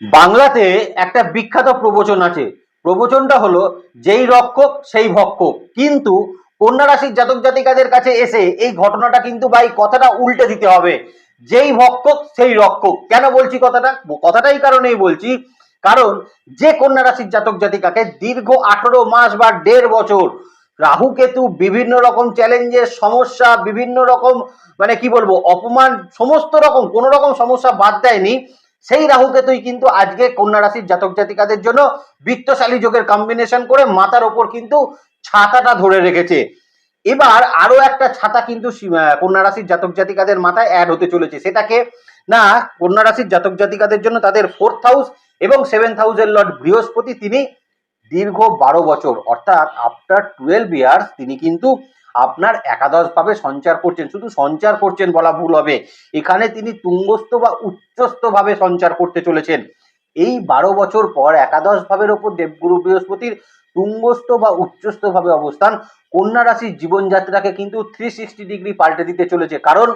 বাংলাতে একটা বিখ্যাত প্রবচন আছে। প্রবচনটা হলো, যেই রক্ষক, সেই ভক্ষক। কিন্তু কন্যা রাশির জাতক জাতিকাদের কাছে এসে এই ঘটনাটা কিন্তু ভাই কথাটা উল্টে দিতে হবে। যেই ভক্ষক, সেই রক্ষক। কেন বলছি কথাটা? কথাটাই কারণেই বলছি। কারণ যে কন্যা রাশির জাতক জাতিকাকে দীর্ঘ আঠারো মাস বা দেড় বছর রাহু, কেতু বিভিন্ন রকম চ্যালেঞ্জের সমস্যা, বিভিন্ন রকম মানে কি বলব, অপমান, সমস্ত রকম, কোন রকম সমস্যা বাদ দেয়নি। সেই রাহু কেতুই কিন্তু আজকে কন্যা রাশির জাতক জাতিকাদের জন্য বৃত্তশালী যোগের কম্বিনেশন করে মাথার ওপর কিন্তু ছাতাটা ধরে রেখেছে। এবার আরও একটা ছাতা কিন্তু কন্যা রাশির জাতক জাতিকাদের মাথায় অ্যাড হতে চলেছে। সেটাকে না, কন্যা রাশির জাতক জাতিকাদের জন্য তাদের ফোর্থ হাউস এবং সেভেন্থ হাউসের লর্ড বৃহস্পতি তিনি দীর্ঘ বারো বছর, অর্থাৎ আফটার টুয়েলভ ইয়ার্স তিনি কিন্তু আপনার একাদশ ভাবে সঞ্চার করছেন। শুধু সঞ্চার করছেন বলা ভুল হবে। এখানে তিনি তুঙ্গস্থ বা উচ্চস্থ ভাবে সঞ্চার করতে চলেছেন। এই বারো বছর পর একাদশ ভাবের ওপর দেবগুরু বৃহস্পতির তুঙ্গস্থ বা উচ্চস্থ ভাবে অবস্থান কন্যা রাশির জীবনযাত্রাকে কিন্তু থ্রি সিক্সটি ডিগ্রি পাল্টে দিতে চলেছে। কারণ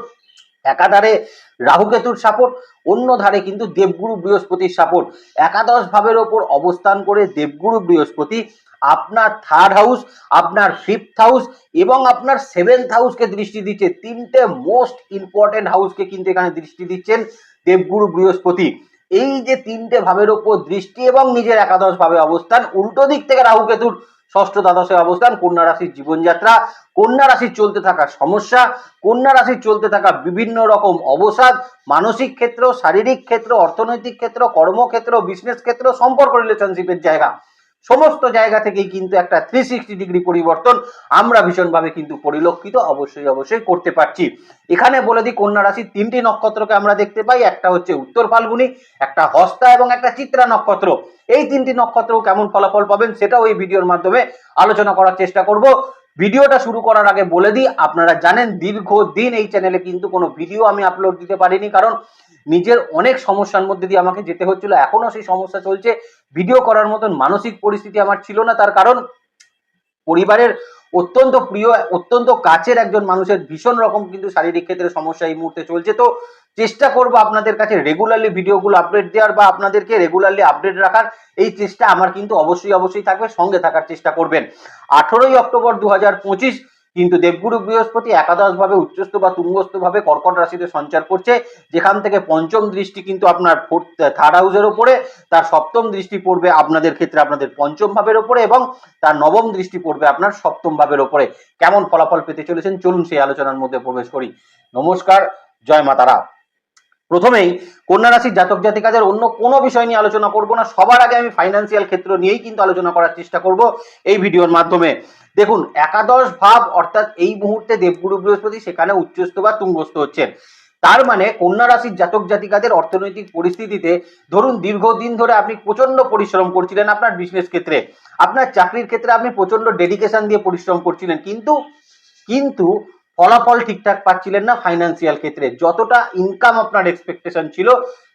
একাধারে রাহুকেতুর সাপোর্ট অন্য ধারে কিন্তু দেবগুরু বৃহস্পতির সাপোর্ট একাদশ ভাবের ওপর অবস্থান করে দেবগুরু বৃহস্পতি আপনার থার্ড হাউস আপনার ফিফথ হাউস এবং আপনার সেভেন্থ হাউসকে দৃষ্টি দিচ্ছে। তিনটে মোস্ট ইম্পর্টেন্ট হাউসকে কিন্তু এখানে দৃষ্টি দিচ্ছেন দেবগুরু বৃহস্পতি। এই যে তিনটে ভাবের ওপর দৃষ্টি এবং নিজের একাদশ ভাবে অবস্থান, উল্টো দিক থেকে রাহু কেতুর ষষ্ঠ দ্বাদশে অবস্থান, কন্যা রাশির জীবনযাত্রা, কন্যা রাশির চলতে থাকা সমস্যা, কন্যা রাশির চলতে থাকা বিভিন্ন রকম অবসাদ, মানসিক ক্ষেত্র, শারীরিক ক্ষেত্র, অর্থনৈতিক ক্ষেত্র, কর্মক্ষেত্র বিজনেস ক্ষেত্র, সম্পর্ক রিলেশনশিপের জায়গা। সমস্ত জায়গা থেকেই কিন্তু একটা থ্রি সিক্সটি ডিগ্রি পরিবর্তন আমরা ভীষণভাবে কিন্তু পরিলক্ষিত অবশ্যই অবশ্যই করতে পারছি। এখানে বলে দিই, কন্যা রাশির তিনটি নক্ষত্রকে আমরা দেখতে পাই। একটা হচ্ছে উত্তর ফাল্গুনি, একটা হস্তা এবং একটা চিত্রা নক্ষত্র। এই তিনটি নক্ষত্র কেমন ফলাফল পাবেন সেটাও এই ভিডিওর মাধ্যমে আলোচনা করার চেষ্টা করব। ভিডিওটা শুরু করার আগে বলে দিই, আপনারা জানেন দীর্ঘদিন এই চ্যানেলে কিন্তু কোনো ভিডিও আমি আপলোড দিতে পারিনি, কারণ নিজের অনেক সমস্যার মধ্যে দিয়ে আমাকে যেতে হচ্ছিল। এখনও সেই সমস্যা চলছে। ভিডিও করার মতন মানসিক পরিস্থিতি আমার ছিল না। তার কারণ পরিবারের অত্যন্ত প্রিয়, অত্যন্ত কাছের একজন মানুষের ভীষণ রকম কিন্তু শারীরিক ক্ষেত্রে সমস্যা এই মুহূর্তে চলছে। তো চেষ্টা করব আপনাদের কাছে রেগুলারলি ভিডিওগুলো আপডেট দেওয়ার বা আপনাদেরকে রেগুলারলি আপডেট রাখার। এই চেষ্টা আমার কিন্তু অবশ্যই অবশ্যই থাকবে। সঙ্গে থাকার চেষ্টা করবেন। আঠেরোই অক্টোবর দু হাজার পঁচিশ কিন্তু দেবগুরু বৃহস্পতি একাদশ ভাবে উচ্চস্থ বা তুঙ্গস্থ ভাবে কর্কট রাশিতে সঞ্চার করছে, যেখান থেকে পঞ্চম দৃষ্টি কিন্তু আপনার থার্ড হাউসের ওপরে, তার সপ্তম দৃষ্টি পড়বে আপনাদের ক্ষেত্রে আপনাদের পঞ্চম ভাবের ওপরে এবং তার নবম দৃষ্টি পড়বে আপনার সপ্তম ভাবের ওপরে। কেমন ফলাফল পেতে চলেছেন? চলুন সেই আলোচনার মধ্যে প্রবেশ করি। নমস্কার, জয় মাতারা প্রথমেই কন্যা রাশির জাতক জাতিকাদের অন্য কোনো বিষয় নিয়ে আলোচনা করব না। সবার আগে আমি ফাইন্যান্সিয়াল ক্ষেত্র নিয়েই কিন্তু আলোচনা করার চেষ্টা করব এই ভিডিওর মাধ্যমে। দেখুন, একাদশ ভাব অর্থাৎ এই মুহূর্তে দেবগুরু বৃহস্পতি সেখানে উচ্চস্থ বা তুঙ্গস্থ হচ্ছেন। তার মানে কন্যা রাশির জাতক জাতিকাদের অর্থনৈতিক পরিস্থিতিতে ধরুন দীর্ঘদিন ধরে আপনি প্রচণ্ড পরিশ্রম করছিলেন আপনার বিজনেস ক্ষেত্রে। আপনার চাকরির ক্ষেত্রে আপনি প্রচণ্ড ডেডিকেশন দিয়ে পরিশ্রম করছিলেন। কিন্তু কিন্তু ফলাফল ঠিকঠাক পাচ্ছিলেন না ফাইন্যান্সিয়াল ক্ষেত্রে। যতটা ইনকাম আপনার এক্সপেকটেশন ছিল,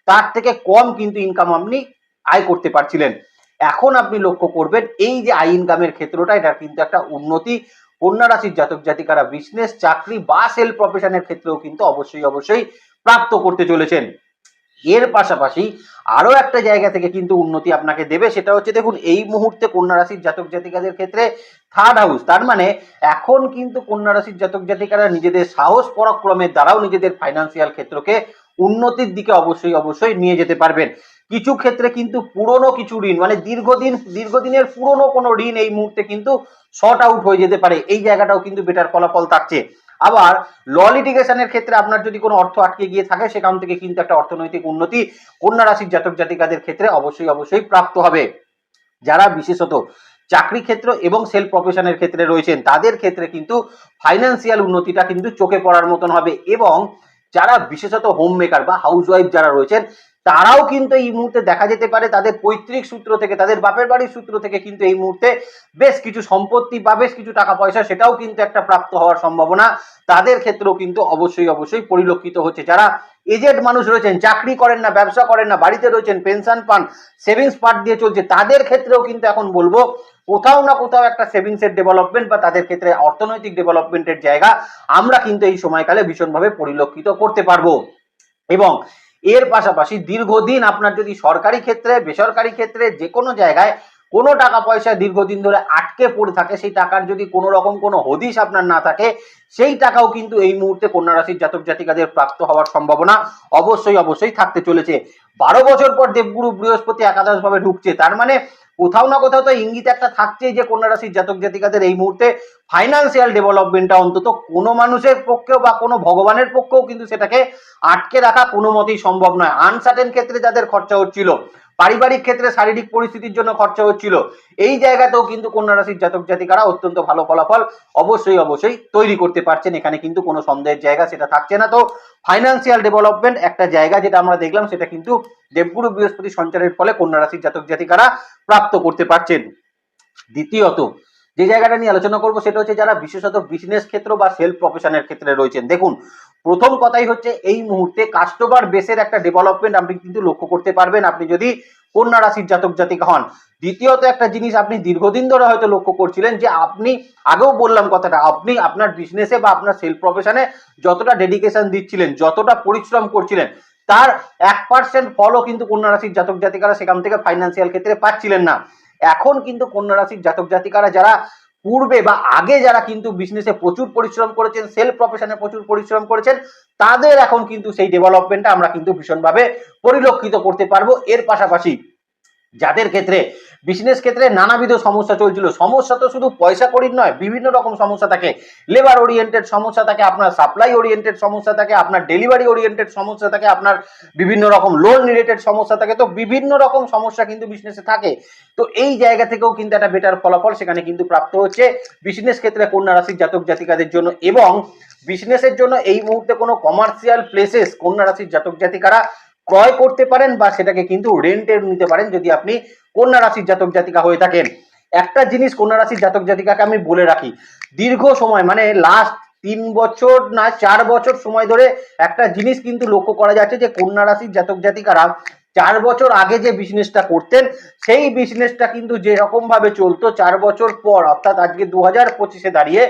তার থেকে কম কিন্তু ইনকাম আপনি আয় করতে পারছিলেন। এখন আপনি লক্ষ্য করবেন, এই যে আই ইনকামের ক্ষেত্রটা, এটা কিন্তু একটা উন্নতি। কন্যা রাশির জাতক জাতিকারা বিজনেস চাকরি বা সেল প্রফেশনের ক্ষেত্রেও কিন্তু অবশ্যই অবশ্যই প্রাপ্ত করতে চলেছেন। এর পাশাপাশি আরও একটা জায়গা থেকে কিন্তু উন্নতি আপনাকে দেবে, সেটা হচ্ছে দেখুন, এই মুহূর্তে কন্যা রাশির জাতক জাতিকাদের ক্ষেত্রে থার্ড হাউস তার মানে এখন কিন্তু কন্যা রাশির জাতক জাতিকারা নিজেদের সাহস পরাক্রমের দ্বারাও নিজেদের ফাইন্যান্সিয়াল ক্ষেত্রকে উন্নতির দিকে অবশ্যই অবশ্যই নিয়ে যেতে পারবেন। কিছু ক্ষেত্রে কিন্তু পুরনো কিছু ঋণ মানে দীর্ঘদিন, দীর্ঘদিনের পুরনো কোনো ঋণ এই মুহূর্তে কিন্তু শর্ট আউট হয়ে যেতে পারে। এই জায়গাটাও কিন্তু বেটার ফলাফল থাকছে। আবার ল লিটিগেশনের ক্ষেত্রে আপনার যদি কোনো অর্থ আটকে গিয়ে থাকে, সেখান থেকে কিন্তু একটা অর্থনৈতিক উন্নতি কন্যা রাশির জাতক জাতিকাদের ক্ষেত্রে অবশ্যই অবশ্যই প্রাপ্ত হবে। যারা বিশেষত চাকরি ক্ষেত্র এবং সেলফ প্রফেশনের ক্ষেত্রে রয়েছেন, তাদের ক্ষেত্রে কিন্তু ফাইন্যান্সিয়াল উন্নতিটা কিন্তু চোখে পড়ার মতন হবে এবং যারা বিশেষত হোম মেকার বা হাউস ওয়াইফ যারা রয়েছেন তারাও কিন্তু এই মুহূর্তে দেখা যেতে পারে তাদের পৈতৃক সূত্র থেকে, তাদের বাপের বাড়ির সূত্র থেকে কিন্তু এই মুহূর্তে বেশ কিছু সম্পত্তি বা বেশ কিছু টাকা পয়সা সেটাও কিন্তু একটা প্রাপ্ত হওয়ার সম্ভাবনা তাদের ক্ষেত্রেও কিন্তু অবশ্যই অবশ্যই পরিলক্ষিত হচ্ছে। যারা এজেড মানুষ রয়েছেন, চাকরি করেন না, ব্যবসা করেন না, বাড়িতে রয়েছেন পেনশন পান সেভিংস পার্ট দিয়ে চলছে, তাদের ক্ষেত্রেও কিন্তু এখন বলব কোথাও না কোথাও একটা সেভিংসের ডেভেলপমেন্ট বা তাদের ক্ষেত্রে অর্থনৈতিক ডেভেলপমেন্টের জায়গা আমরা কিন্তু এই সময়কালে ভীষণভাবে পরিলক্ষিত করতে পারব। এবং এর পাশাপাশি দীর্ঘদিন আপনার যদি সরকারি ক্ষেত্রে বেসরকারি ক্ষেত্রে যে কোনো জায়গায় কোনো টাকা পয়সা দীর্ঘদিন ধরে আটকে পড়ে থাকে, সেই টাকার যদি কোনো রকম কোনো হদিশ আপনার না থাকে, সেই টাকাও কিন্তু এই মুহূর্তে কন্যা রাশির জাতক জাতিকাদের প্রাপ্ত হওয়ার সম্ভাবনা অবশ্যই অবশ্যই থাকতে চলেছে। বারো বছর পর দেবগুরু বৃহস্পতি একাদশ ভাবে ঢুকছে। তার মানে কোথাও না কোথাও তো ইঙ্গিত একটা থাকছেই যে কন্যা রাশির জাতক জাতিকাদের এই মুহূর্তে ফাইন্যান্সিয়াল ডেভেলপমেন্টটা অন্তত কোনো মানুষের পক্ষেও বা কোনো ভগবানের পক্ষেও কিন্তু সেটাকে আটকে রাখা কোনো মতেই সম্ভব নয়। আনসার্টেন ক্ষেত্রে যাদের খরচা হচ্ছিল পারিবারিক ক্ষেত্রে শারীরিক পরিস্থিতির জন্য খরচা হচ্ছিল। এই জায়গাতেও কিন্তু কন্যা রাশির জাতক জাতিকারা অত্যন্ত ভালো ফলাফল অবশ্যই অবশ্যই তৈরি করতে পারছেন। এখানে কিন্তু কোনো সন্দেহের জায়গা সেটা থাকছে না। তো ফাইন্যান্সিয়াল ডেভেলপমেন্ট একটা জায়গা যেটা আমরা দেখলাম, সেটা কিন্তু দেবগুরু বৃহস্পতি সঞ্চারের ফলে কন্যা রাশির জাতক জাতিকারা প্রাপ্ত করতে পারছেন। দ্বিতীয়ত, যে জায়গাটা নিয়ে আলোচনা করব, সেটা হচ্ছে যারা বিশেষত বিজনেস ক্ষেত্র বা সেলফ প্রফেশনের ক্ষেত্রে রয়েছেন। দেখুন প্রথম কথাই হচ্ছে এই মুহূর্তে কাস্টমার বেসের একটা ডেভেলপমেন্ট আপনি কিন্তু লক্ষ্য করতে পারবেন। আপনি যদি কন্যা রাশির জাতক জাতিকা হন, দ্বিতীয়ত একটা জিনিস আপনি দীর্ঘদিন ধরে হয়তো লক্ষ্য করছিলেন যে আপনি, আগেও বললাম কথাটা, আপনি আপনার বিজনেসে বা আপনার সেলফ প্রফেশনে যতটা ডেডিকেশন দিচ্ছিলেন, যতটা পরিশ্রম করছিলেন, তার এক পার্সেন্ট ফলও কিন্তু কন্যা রাশির জাতক জাতিকারা সেখান থেকে ফাইন্যান্সিয়াল ক্ষেত্রে পাচ্ছিলেন না। এখন কিন্তু কন্যা রাশির জাতক জাতিকারা যারা পূর্বে বা আগে যারা কিন্তু বিজনেসে প্রচুর পরিশ্রম করেছেন সেল প্রফেশনে প্রচুর পরিশ্রম করেছেন, তাদের এখন কিন্তু সেই ডেভেলপমেন্টটা আমরা কিন্তু ভীষণভাবে পরিলক্ষিত করতে পারব। এর পাশাপাশি যাদের ক্ষেত্রে বিজনেস ক্ষেত্রে নানাবিধ সমস্যা চলছিল। সমস্যা তো শুধু পয়সা করির নয়, বিভিন্ন রকম সমস্যা থাকে। লেবার ওরিয়েন্টেড সমস্যা থাকে, আপনার সাপ্লাই ওরিয়েন্টেড সমস্যা থাকে, আপনার ডেলিভারি ওরিয়েন্টেড সমস্যা থাকে, আপনার বিভিন্ন রকম লোন রিলেটেড সমস্যা থাকে। তো বিভিন্ন রকম সমস্যা কিন্তু বিজনেসে থাকে। তো এই জায়গা থেকেও কিন্তু একটা বেটার ফলাফল সেখানে কিন্তু প্রাপ্ত হচ্ছে বিজনেস ক্ষেত্রে কন্যা রাশির জাতক জাতিকাদের জন্য। এবং বিজনেসের জন্য এই মুহূর্তে কোনো কমার্শিয়াল প্লেসেস কন্যা রাশির জাতক জাতিকারা ক্রয় করতে পারেন বা সেটাকে কিন্তু রেন্টে নিতে পারেন যদি আপনি কন্যা রাশির জাতক জাতিকা হয়ে থাকেন। একটা জিনিস কন্যা রাশির জাতক জাতিকাকে আমি বলে রাখি, দীর্ঘ সময় মানে লাস্ট তিন বছর না চার বছর সময় ধরে একটা জিনিস কিন্তু লক্ষ্য করা যাচ্ছে যে কন্যা রাশির জাতক জাতিকারা চার বছর আগে যে বিজনেসটা করতেন, সেই বিজনেসটা কিন্তু যেরকম ভাবে চলতো চার বছর পর, অর্থাৎ আজকে দু হাজার পঁচিশে দাঁড়িয়ে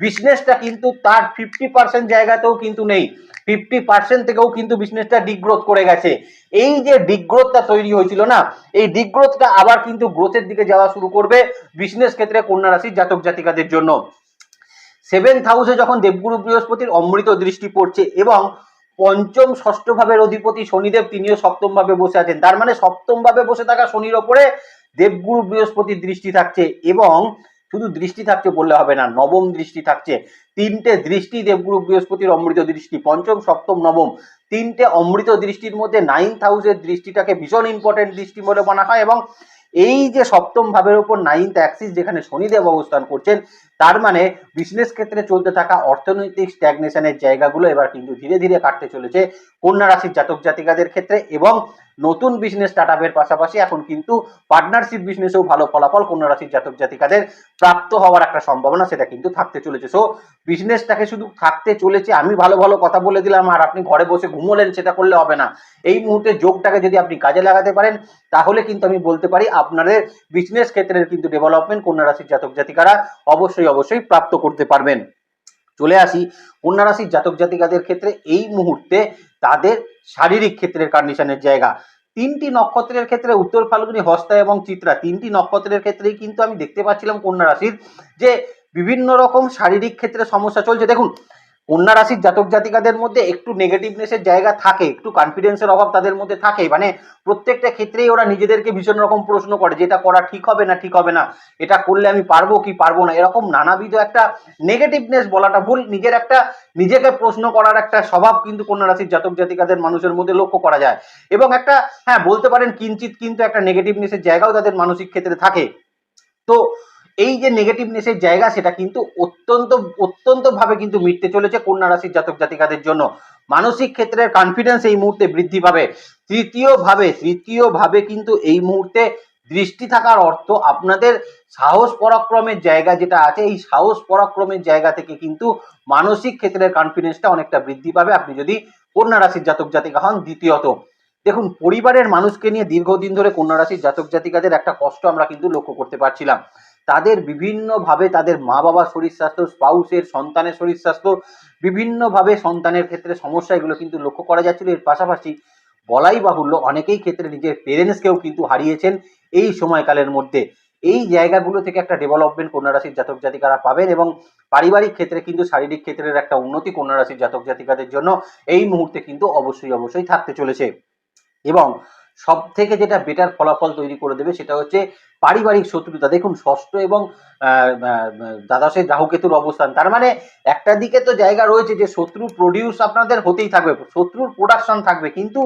বিজনেসটা কিন্তু তার ফিফটি পার্সেন্ট জায়গাতেও কিন্তু নেই। ফিফটি পার্সেন্ট থেকেও কিন্তু বিজনেসটা ডিগ্রোথ করে গেছে। এই যে ডিগ্রোথটা তৈরি হয়েছিল না, এই ডিগ্রোথটা আবার কিন্তু গ্রোথের দিকে যাওয়া শুরু করবে বিজনেস ক্ষেত্রে কন্যা রাশির জাতক জাতিকাদের জন্য। সেভেন্থ হাউসে যখন দেবগুরু বৃহস্পতির অমৃত দৃষ্টি পড়ছে এবং পঞ্চম ষষ্ঠ ভাবের অধিপতি শনিদেব তিনিও সপ্তম ভাবে বসে আছেন, তার মানে সপ্তম ভাবে বসে থাকা শনির ওপরে দেবগুরু বৃহস্পতির দৃষ্টি থাকছে এবং শুধু দৃষ্টি থাকছে বললে হবে না, নবম দৃষ্টি থাকছে। তিনটে দৃষ্টি দেবগুরু বৃহস্পতির অমৃত দৃষ্টি, পঞ্চম, সপ্তম, নবম। তিনটে অমৃত দৃষ্টির মধ্যে নাইন্থ হাউসের দৃষ্টিটাকে ভীষণ ইম্পর্টেন্ট দৃষ্টি বলে মানা হয় এবং এই যে সপ্তম ভাবের উপর নাইন্থ অ্যাক্সিস যেখানে শনিদেব অবস্থান করছেন তার মানে বিজনেস ক্ষেত্রে চলতে থাকা অর্থনৈতিক স্ট্যাগনেশনের জায়গাগুলো এবার কিন্তু ধীরে ধীরে কাটতে চলেছে কন্যা রাশির জাতক জাতিকাদের ক্ষেত্রে এবং নতুন বিজনেস স্টার্ট আপের পাশাপাশি এখন কিন্তু পার্টনারশিপ বিজনেসেও ভালো ফলাফল কন্যা রাশির জাতক জাতিকাদের প্রাপ্ত হওয়ার একটা সম্ভাবনা সেটা কিন্তু থাকতে চলেছে। সো বিজনেসটাকে শুধু থাকতে চলেছে, আমি ভালো ভালো কথা বলে দিলাম আর আপনি ঘরে বসে ঘুমোলেন সেটা করলে হবে না। এই মুহূর্তে যোগটাকে যদি আপনি কাজে লাগাতে পারেন, তাহলে কিন্তু আমি বলতে পারি আপনাদের বিজনেস ক্ষেত্রের কিন্তু ডেভেলপমেন্ট কন্যা রাশির জাতক জাতিকারা অবশ্যই অবশ্যই প্রাপ্ত করতে পারবেন। চলে আসি, কন্যা রাশির জাতক জাতিকাদের ক্ষেত্রে এই মুহূর্তে তাদের শারীরিক ক্ষেত্রের কন্ডিশনের জায়গা। তিনটি নক্ষত্রের ক্ষেত্রে উত্তর ফাল্গুনি, হস্তা এবং চিত্রা। তিনটি নক্ষত্রের ক্ষেত্রেই কিন্তু আমি দেখতে পাচ্ছিলাম কন্যা রাশির যে বিভিন্ন রকম শারীরিক ক্ষেত্রে সমস্যা চলছে। দেখুন কন্যা রাশির জাতক জাতিকাদের মধ্যে একটু নেগেটিভনেসের জায়গা থাকে, একটু কনফিডেন্সের অভাব তাদের মধ্যে থাকে। মানে প্রত্যেকটা ক্ষেত্রেই ওরা নিজেদেরকে ভীষণ রকম প্রশ্ন করে, যে এটা করা ঠিক হবে না, ঠিক হবে না, এটা করলে আমি পারব কি পারব না, এরকম নানাবিধ একটা নেগেটিভনেস বলাটা ভুল। নিজের একটা, নিজেকে প্রশ্ন করার একটা স্বভাব কিন্তু কন্যা রাশির জাতক জাতিকাদের মানুষের মধ্যে লক্ষ্য করা যায়। এবং একটা হ্যাঁ বলতে পারেন কিঞ্চিত কিন্তু একটা নেগেটিভনেসের জায়গাও তাদের মানসিক ক্ষেত্রে থাকে। তো এই যে নেগেটিভনেসের জায়গা, সেটা কিন্তু অত্যন্ত অত্যন্ত ভাবে কিন্তু মিটতে চলেছে কন্যা রাশির জাতক জাতিকাদের জন্য। মানসিক ক্ষেত্রের কনফিডেন্স এই মুহূর্তে বৃদ্ধি পাবে। তৃতীয় ভাবে তৃতীয় ভাবে কিন্তু এই মুহূর্তে দৃষ্টি থাকার অর্থ আপনাদের সাহস পরাক্রমের জায়গা যেটা আছে, এই সাহস পরাক্রমের জায়গা থেকে কিন্তু মানসিক ক্ষেত্রের কনফিডেন্সটা অনেকটা বৃদ্ধি পাবে। আপনি যদি কন্যা রাশির জাতক জাতিকা হন, দ্বিতীয়ত, দেখুন, পরিবারের মানুষকে নিয়ে দীর্ঘদিন ধরে কন্যা রাশির জাতক জাতিকাদের একটা কষ্ট আমরা কিন্তু লক্ষ্য করতে পারছিলাম। তাদের বিভিন্নভাবে তাদের মা বাবার শরীর স্বাস্থ্য, স্পাউসের সন্তানের শরীর স্বাস্থ্য, বিভিন্নভাবে সন্তানের ক্ষেত্রে সমস্যা এগুলো কিন্তু লক্ষ্য করা যাচ্ছিল। এর পাশাপাশি বলাই বাহুল্য অনেকেই ক্ষেত্রে নিজের পেরেন্টসকেও কিন্তু হারিয়েছেন এই সময়কালের মধ্যে। এই জায়গাগুলো থেকে একটা ডেভেলপমেন্ট কন্যা রাশির জাতক জাতিকারা পাবেন এবং পারিবারিক ক্ষেত্রে কিন্তু শারীরিক ক্ষেত্রের একটা উন্নতি কন্যা রাশির জাতক জাতিকাদের জন্য এই মুহূর্তে কিন্তু অবশ্যই অবশ্যই থাকতে চলেছে। এবং সব থেকে যেটা বেটার ফলাফল তৈরি করে দেবে সেটা হচ্ছে পারিবারিক শত্রুতা। দেখুন, ষষ্ঠ এবং দ্বাদশের রাহুকেতুর অবস্থান। তার মানে একটা দিকে তো জায়গা রয়েছে যে শত্রু প্রডিউস আপনাদের হতেই থাকবে, শত্রুর প্রোডাকশন থাকবে, কিন্তু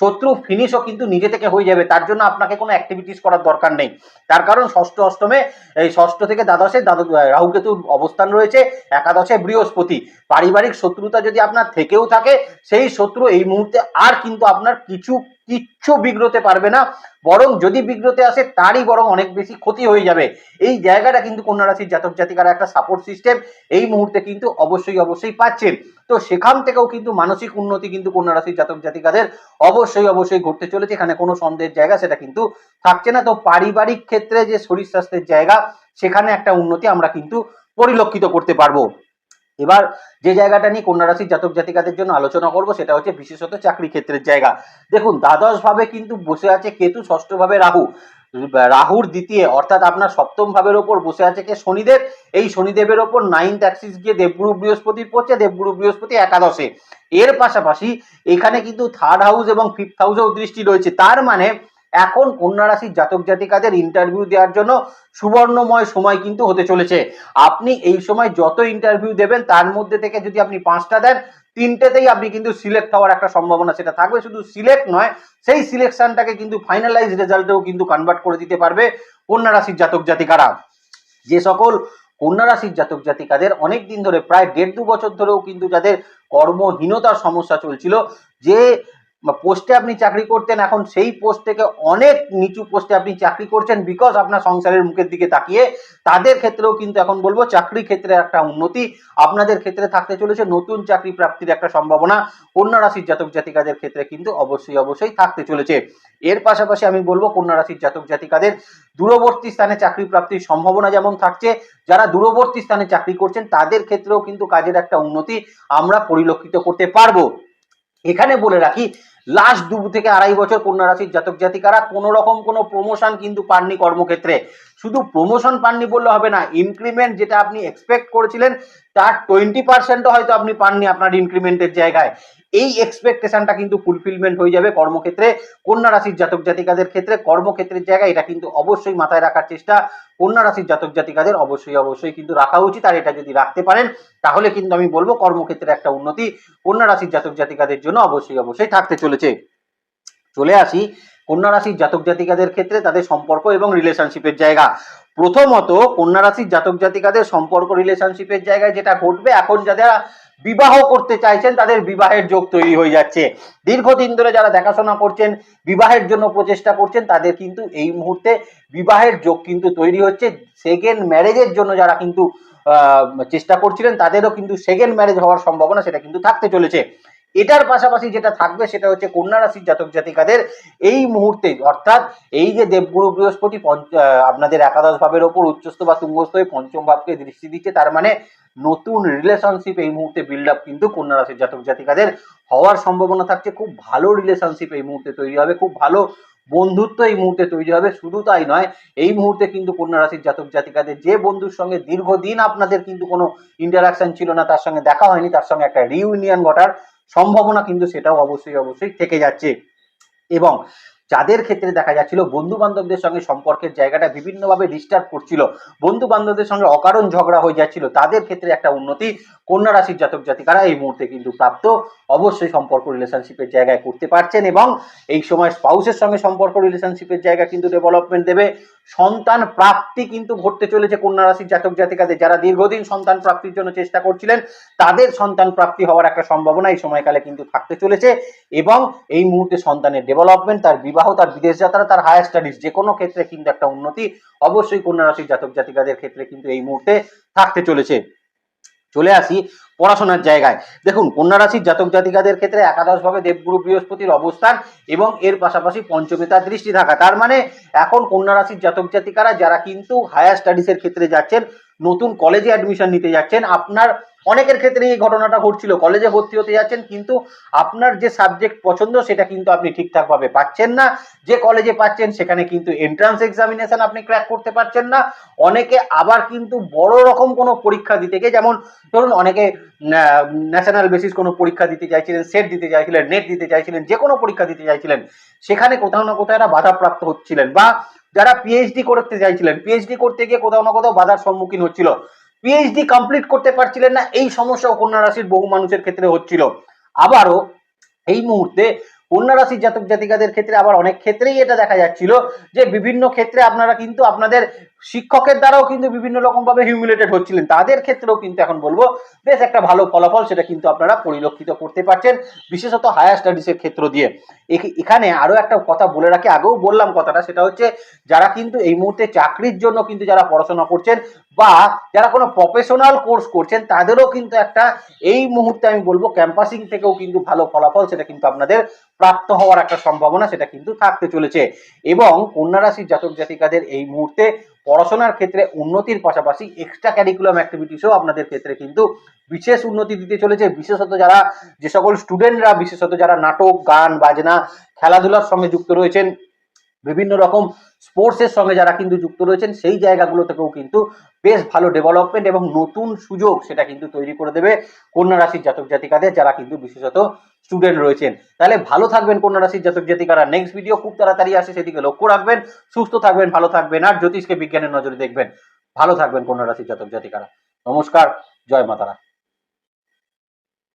শত্রু ফিনিশও কিন্তু নিজে থেকে হয়ে যাবে। তার জন্য আপনাকে কোনো অ্যাক্টিভিটিস করার দরকার নেই। তার কারণ ষষ্ঠ অষ্টমে, এই ষষ্ঠ থেকে দ্বাদশ রাহুকেতুর অবস্থান রয়েছে একাদশে বৃহস্পতি। পারিবারিক শত্রুতা যদি আপনার থেকেও থাকে, সেই শত্রু এই মুহূর্তে আর কিন্তু আপনার কিছু কিচ্ছু বিগ্রতে পারবে না। বরং যদি বিগ্রতে আসে, তারই বরং অনেক বেশি ক্ষতি হয়ে যাবে। এই জায়গাটা কিন্তু কন্যা রাশির জাতক জাতিকারা একটা সাপোর্ট সিস্টেম এই মুহূর্তে কিন্তু অবশ্যই অবশ্যই পাচ্ছেন। তো সেখান থেকেও কিন্তু মানসিক উন্নতি কিন্তু কন্যা রাশির জাতক জাতিকাদের অবশ্যই অবশ্যই ঘটতে চলেছে। এখানে কোনো সন্দেহের জায়গা সেটা কিন্তু থাকছে না। তো পারিবারিক ক্ষেত্রে যে শরীর স্বাস্থ্যের জায়গা, সেখানে একটা উন্নতি আমরা কিন্তু পরিলক্ষিত করতে পারব। এবার যে জায়গাটা নিয়ে কন্যা রাশির জাতক জাতিকাদের জন্য আলোচনা করব, সেটা হচ্ছে বিশেষত চাকরি ক্ষেত্রের জায়গা। দেখুন দ্বাদশ ভাবে কিন্তু বসে আছে কেতু ষষ্ঠ ভাবে রাহু। রাহুর দ্বিতীয়, অর্থাৎ আপনার সপ্তম ভাবের ওপর বসে আছে কে শনিদেব। এই শনিদেবের ওপর নাইন্থ অ্যাক্সিস গিয়ে দেবগুরু বৃহস্পতির পড়ছে, দেবগুরু বৃহস্পতি একাদশে। এর পাশাপাশি এখানে কিন্তু থার্ড হাউস এবং ফিফথ হাউসেও দৃষ্টি রয়েছে। তার মানে এখন কন্যা রাশির জাতক জাতিকাদের ইন্টারভিউ দেওয়ার জন্য সুবর্ণময় সময় কিন্তু হতে চলেছে। আপনি এই সময় যত ইন্টারভিউ দেবেন, তার মধ্যে থেকে যদি আপনি পাঁচটা দেন, তিনটেতেই আপনি কিন্তু সিলেক্ট হওয়ার একটা সম্ভাবনা সেটা থাকবে। শুধু সিলেক্ট নয়, সেই সিলেকশনটাকে কিন্তু ফাইনালাইজ রেজাল্টেও কিন্তু কনভার্ট করে দিতে পারবে কন্যা রাশির জাতক জাতিকারা। যে সকল কন্যা রাশির জাতক জাতিকাদের অনেক দিন ধরে, প্রায় দেড় দু বছর ধরেও কিন্তু যাদের কর্মহীনতার সমস্যা চলছিল, যে পোস্টে আপনি চাকরি করতেন, এখন সেই পোস্ট থেকে অনেক নিচু পোস্টে আপনি চাকরি করছেন বিকজ আপনার সংসারের মুখের দিকে তাকিয়ে। তাদের ক্ষেত্রেও কিন্তু এখন বলব চাকরি ক্ষেত্রে একটা উন্নতি, আপনাদের ক্ষেত্রে থাকতে চলেছে নতুন চাকরি প্রাপ্তির একটা সম্ভাবনা, কন্যা রাশির জাতক জাতিকাদের ক্ষেত্রে কিন্তু অবশ্যই অবশ্যই থাকতে চলেছে। এর পাশাপাশি আমি বলব কন্যা রাশির জাতক জাতিকাদের দূরবর্তী স্থানে চাকরি প্রাপ্তির সম্ভাবনা যেমন থাকছে, যারা দূরবর্তী স্থানে চাকরি করছেন তাদের ক্ষেত্রেও কিন্তু কাজের একটা উন্নতি আমরা পরিলক্ষিত করতে পারব। এখানে বলে রাখি লাস্ট দু থেকে আড়াই বছর কন্যা রাশির জাতক জাতিকারা কোনো রকম কোনো প্রমোশন কিন্তু পাননি কর্মক্ষেত্রে। শুধু প্রমোশন পাননি বললে হবে না ইনক্রিমেন্ট যেটা আপনি এক্সপেক্ট করেছিলেন, তার টোয়েন্টি পার্সেন্টও হয়তো আপনি পাননি আপনার ইনক্রিমেন্টের জায়গায়। এই এক্সপেকটেশনটা কিন্তু ফুলফিলমেন্ট হয়ে যাবে কর্মক্ষেত্রে, কন্যা রাশির জাতক জাতিকাদের ক্ষেত্রে, কর্মক্ষেত্রের জায়গায় এটা কিন্তু অবশ্যই মাথায় রাখার চেষ্টা, কন্যা রাশির জাতক জাতিকাদের অবশ্যই অবশ্যই কিন্তু রাখা উচিত। আর এটা যদি রাখতে পারেন, তাহলে কিন্তু আমি বলব কর্মক্ষেত্রে একটা উন্নতি কন্যা রাশির জাতক জাতিকাদের জন্য অবশ্যই অবশ্যই থাকতে চলেছে। চলে আসি কন্যা রাশির জাতক জাতিকাদের ক্ষেত্রে তাদের সম্পর্ক এবং রিলেশনশিপের জায়গা। প্রথমত কন্যা রাশির জাতক জাতিকাদের সম্পর্ক রিলেশনশিপের জায়গায় যেটা ঘটবে, এখন যারা বিবাহ করতে চাইছেন, তাদের বিবাহের যোগ তৈরি হয়ে যাচ্ছে। দীর্ঘদিন ধরে যারা দেখাশোনা করছেন, বিবাহের জন্য প্রচেষ্টা করছেন, তাদের কিন্তু এই মুহূর্তে বিবাহের যোগ কিন্তু তৈরি হচ্ছে। সেকেন্ড ম্যারেজের জন্য যারা কিন্তু চেষ্টা করছিলেন, তাদেরও কিন্তু সেকেন্ড ম্যারেজ হওয়ার সম্ভাবনা সেটা কিন্তু থাকতে চলেছে। এটার পাশাপাশি যেটা থাকবে সেটা হচ্ছে কন্যা রাশির জাতক জাতিকাদের এই মুহূর্তে, অর্থাৎ এই যে দেবগুরু বৃহস্পতি আপনাদের একাদশ ভাবের ওপর উচ্চস্থ বা তুঙ্গস্থ হয়ে পঞ্চম ভাবকে দৃষ্টি দিচ্ছে, তার মানে নতুন রিলেশনশিপ এই মুহূর্তে বিল্ড আপ কিন্তু কন্যা রাশির জাতক জাতিকাদের হওয়ার সম্ভাবনা থাকছে। খুব ভালো রিলেশনশিপ এই মুহূর্তে তৈরি হবে, খুব ভালো বন্ধুত্ব এই মুহূর্তে তৈরি হবে, শুধু তাই নয়, এই মুহূর্তে কিন্তু কন্যা রাশির জাতক জাতিকাদের যে বন্ধুর সঙ্গে দীর্ঘদিন আপনাদের কিন্তু কোনো ইন্টারাকশন ছিল না, তার সঙ্গে দেখা হয়নি, তার সঙ্গে একটা রিউনিয়ন ঘটার সম্ভাবনা কিন্তু সেটাও অবশ্যই অবশ্যই থেকে যাচ্ছে। এবং যাদের ক্ষেত্রে দেখা যাচ্ছিল বন্ধু বান্ধবদের সঙ্গে সম্পর্কের জায়গাটা বিভিন্নভাবে ডিস্টার্ব করছিল বন্ধু বান্ধবদের সঙ্গে অকারণ ঝগড়া হয়ে যাচ্ছিল, তাদের ক্ষেত্রে একটা উন্নতি কন্যা রাশির জাতক জাতিকারা এই মুহূর্তে কিন্তু প্রাপ্ত। অবশ্যই সম্পর্ক রিলেশনশিপের জায়গায় করতে পারছেন এবং এই সময় স্পাউসের সঙ্গে সম্পর্ক রিলেশনশিপের জায়গা কিন্তু ডেভেলপমেন্ট দেবে। সন্তান প্রাপ্তি কিন্তু ঘটতে চলেছে কন্যা রাশির জাতক জাতিকাদের। যারা দীর্ঘদিন সন্তান প্রাপ্তির জন্য চেষ্টা করছিলেন, তাদের সন্তান প্রাপ্তি হওয়ার একটা সম্ভাবনা এই সময়কালে কিন্তু থাকতে চলেছে এবং এই মুহূর্তে সন্তানের ডেভেলপমেন্ট তার বিবাহ, তার বিদেশ যাত্রা, তার হায়ার স্টাডিজ যে কোনো ক্ষেত্রে কিন্তু একটা উন্নতি অবশ্যই কন্যা রাশির জাতক জাতিকাদের ক্ষেত্রে কিন্তু এই মুহূর্তে থাকতে চলেছে। চলে আসি পড়াশোনার জায়গায়। দেখুন, কন্যা রাশির জাতক জাতিকাদের ক্ষেত্রে একাদশভাবে দেবগুরু বৃহস্পতির অবস্থান এবং এর পাশাপাশি পঞ্চমে তার দৃষ্টি থাকা। তার মানে এখন কন্যা রাশির জাতক জাতিকারা যারা কিন্তু হায়ার স্টাডিজের ক্ষেত্রে যাচ্ছেন, নতুন কলেজে অ্যাডমিশন নিতে যাচ্ছেন, আপনার অনেকের ক্ষেত্রে এই ঘটনাটা ঘটছিল, কলেজে ভর্তি হতে যাচ্ছেন, কিন্তু আপনার যে সাবজেক্ট পছন্দ সেটা কিন্তু আপনি ঠিকঠাক ভাবে পাচ্ছেন না। যে কলেজে পাচ্ছেন সেখানে কিন্তু এন্ট্রান্স এক্সামিনেশন আপনি ক্র্যাক করতে পারছেন না। অনেকে আবার কিন্তু বড় রকম কোনো পরীক্ষা দিতে গিয়ে, যেমন ধরুন অনেকে ন্যাশনাল বেসিস কোনো পরীক্ষা দিতে চাইছিলেন সেট দিতে চাইছিলেন নেট দিতে চাইছিলেন, যে কোনো পরীক্ষা দিতে চাইছিলেন, সেখানে কোথাও না কোথাও একটা বাধাপ্রাপ্ত হচ্ছিলেন বা যারা পিএইচডি করতে চাইছিলেন পিএইচডি করতে গিয়ে কোথাও না কোথাও বাধার সম্মুখীন হচ্ছিল। পিএইচডি কমপ্লিট করতে পারছিলেন না, এই সমস্যা কন্যা রাশির বহু মানুষের ক্ষেত্রে হচ্ছিল। আবারও এই মুহূর্তে কন্যা রাশির জাতক জাতিকাদের ক্ষেত্রে আবার অনেক ক্ষেত্রেই এটা দেখা যাচ্ছিল যে বিভিন্ন ক্ষেত্রে আপনারা কিন্তু আপনাদের শিক্ষকের দ্বারাও কিন্তু বিভিন্ন রকম ভাবে হিউমিলেটেড হচ্ছিলেন। তাদের ক্ষেত্রেও কিন্তু এখন বলব, বেশ একটা ভালো ফলাফল সেটা কিন্তু আপনারা পরিলক্ষিত করতে পারছেন, বিশেষত হায়ার স্টাডিজের ক্ষেত্র দিয়ে। এখানে আরও একটা কথা বলে রাখি, আগেও বললাম কথাটা, সেটা হচ্ছে যারা কিন্তু এই মুহূর্তে চাকরির জন্য কিন্তু যারা পড়াশোনা করছেন বা যারা কোনো প্রফেশনাল কোর্স করছেন, তাদেরও কিন্তু একটা এই মুহূর্তে আমি বলব ক্যাম্পাসিং থেকেও কিন্তু ভালো ফলাফল সেটা কিন্তু আপনাদের প্রাপ্ত হওয়ার একটা সম্ভাবনা সেটা কিন্তু থাকতে চলেছে। এবং কন্যা রাশির জাতক জাতিকাদের এই মুহূর্তে পড়াশোনার ক্ষেত্রে উন্নতির পাশাপাশি এক্সট্রা ক্যারিকুলাম অ্যাক্টিভিটিসও আপনাদের ক্ষেত্রে কিন্তু বিশেষ উন্নতি দিতে চলেছে। বিশেষত যারা যে সকল স্টুডেন্টরা বিশেষত যারা নাটক, গান, বাজনা, খেলাধুলার সঙ্গে যুক্ত রয়েছেন, বিভিন্ন রকম স্পোর্টসের সঙ্গে যারা কিন্তু যুক্ত রয়েছেন, সেই জায়গাগুলো থেকেও কিন্তু বেশ ভালো ডেভেলপমেন্ট এবং নতুন সুযোগ সেটা কিন্তু তৈরি করে দেবে কন্যা রাশির জাতক জাতিকাদের, যারা কিন্তু বিশেষত স্টুডেন্ট রয়েছেন। তাহলে ভালো থাকবেন কন্যা রাশির জাতক জাতিকারা। নেক্সট ভিডিও খুব তাড়াতাড়ি আসে, সেদিকে লক্ষ্য রাখবেন। সুস্থ থাকবেন, ভালো থাকবেন, আর জ্যোতিষকে বিজ্ঞানের নজরে দেখবেন। ভালো থাকবেন কন্যা রাশির জাতক জাতিকারা। নমস্কার, জয় মাতারা।